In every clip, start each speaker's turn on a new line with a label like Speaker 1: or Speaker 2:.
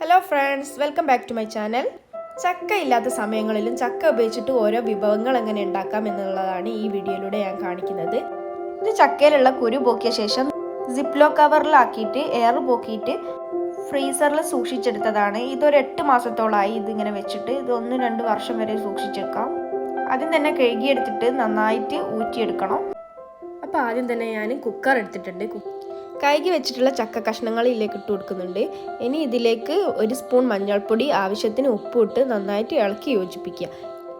Speaker 1: Hello friends welcome back to my channel ചക്ക ഇല്ലാത്ത സമയങ്ങളിലും ചക്ക ഉപയോഗിച്ചിട്ട് ഓരോ വിഭവങ്ങൾ എങ്ങനെ ഉണ്ടാക്കാം എന്നുള്ളതാണ് ഈ വീഡിയോയിലൂടെ ഞാൻ കാണിക്കുന്നത്. ഇത് ചക്കയിലുള്ള കുരു പോക്കിയ ശേഷം സിപ്ലോ കവറിലാക്കിയിട്ട് എയർ പോക്കിയിട്ട് ഫ്രീസറിൽ സൂക്ഷിച്ചെടുത്തതാണ്. ഇതൊരു എട്ട് മാസത്തോളമായി ഇതിങ്ങനെ വെച്ചിട്ട് ഇത് ഒന്ന് രണ്ട് വർഷം വരെ സൂക്ഷിച്ചെടുക്കാം. ആദ്യം തന്നെ കഴുകിയെടുത്തിട്ട് നന്നായിട്ട് ഊറ്റിയെടുക്കണം. അപ്പോൾ ആദ്യം തന്നെ ഞാൻ കുക്കർ എടുത്തിട്ടുണ്ട്. കഴുകി വെച്ചിട്ടുള്ള ചക്ക കഷ്ണങ്ങൾ ഇതിലേക്ക് ഇട്ട് കൊടുക്കുന്നുണ്ട്. ഇനി ഇതിലേക്ക് ഒരു സ്പൂൺ മഞ്ഞൾപ്പൊടി ആവശ്യത്തിന് ഉപ്പിട്ട് നന്നായിട്ട് ഇളക്കി യോജിപ്പിക്കുക.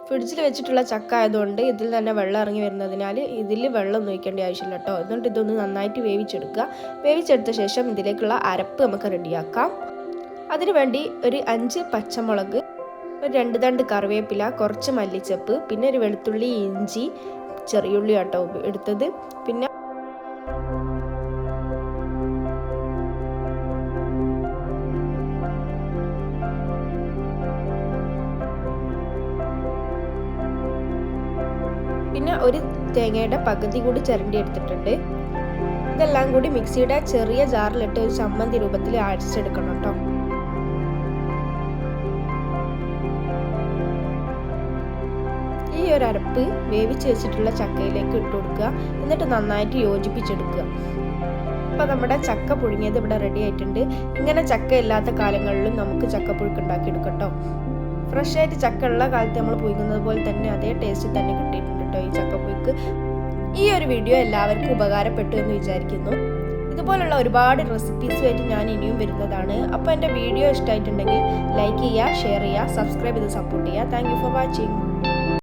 Speaker 1: ഫ്രിഡ്ജിൽ വെച്ചിട്ടുള്ള ചക്ക ആയതുകൊണ്ട് ഇതിൽ തന്നെ വെള്ളം ഇറങ്ങി വരുന്നതിനാൽ ഇതിൽ വെള്ളം ഒഴിക്കേണ്ട ആവശ്യമില്ല കേട്ടോ. എന്നിട്ട് ഇതൊന്ന് നന്നായിട്ട് വേവിച്ചെടുക്കുക. വേവിച്ചെടുത്ത ശേഷം ഇതിലേക്കുള്ള അരപ്പ് നമുക്ക് റെഡിയാക്കാം. അതിനുവേണ്ടി ഒരു അഞ്ച് പച്ചമുളക് ഒരു രണ്ട് തണ്ട് കറിവേപ്പില കുറച്ച് മല്ലിച്ചപ്പ് പിന്നെ ഒരു വെളുത്തുള്ളി ഇഞ്ചി ചെറിയുള്ളി കേട്ടോ എടുത്തത്. പിന്നെ പിന്നെ ഒരു തേങ്ങയുടെ പകുതി കൂടി ചിരണ്ടി എടുത്തിട്ടുണ്ട്. ഇതെല്ലാം കൂടി മിക്സിയുടെ ചെറിയ ജാറിലിട്ട് ഒരു ചമ്മന്തി രൂപത്തിൽ അടിച്ചെടുക്കണം കേട്ടോ. ഈ ഒരു അരപ്പ് വേവിച്ച് വെച്ചിട്ടുള്ള ചക്കയിലേക്ക് ഇട്ട് കൊടുക്കുക. എന്നിട്ട് നന്നായിട്ട് യോജിപ്പിച്ചെടുക്കുക. ഇപ്പൊ നമ്മുടെ ചക്ക പുഴുങ്ങിയത് ഇവിടെ റെഡി ആയിട്ടുണ്ട്. ഇങ്ങനെ ചക്ക ഇല്ലാത്ത കാലങ്ങളിലും നമുക്ക് ചക്ക പുഴുക്ക് കേട്ടോ. ഫ്രഷ് ആയിട്ട് ചക്ക ഉള്ള കാലത്ത് നമ്മൾ പുഴുങ്ങുന്നത് പോലെ തന്നെ അതേ ടേസ്റ്റ് തന്നെ കിട്ടിയിട്ടുണ്ട് കേട്ടോ. ഈ ഒരു വീഡിയോ എല്ലാവർക്കും ഉപകാരപ്പെട്ടു എന്ന് വിചാരിക്കുന്നു. ഇതുപോലുള്ള ഒരുപാട് റെസിപ്പീസുമായിട്ട് ഞാൻ ഇനിയും വരുന്നതാണ്. അപ്പോൾ എന്റെ വീഡിയോ ഇഷ്ടമായിട്ടുണ്ടെങ്കിൽ ലൈക്ക് ചെയ്യുക ഷെയർ ചെയ്യുക സബ്സ്ക്രൈബ് ചെയ്ത് സപ്പോർട്ട് ചെയ്യുക. Thank for watching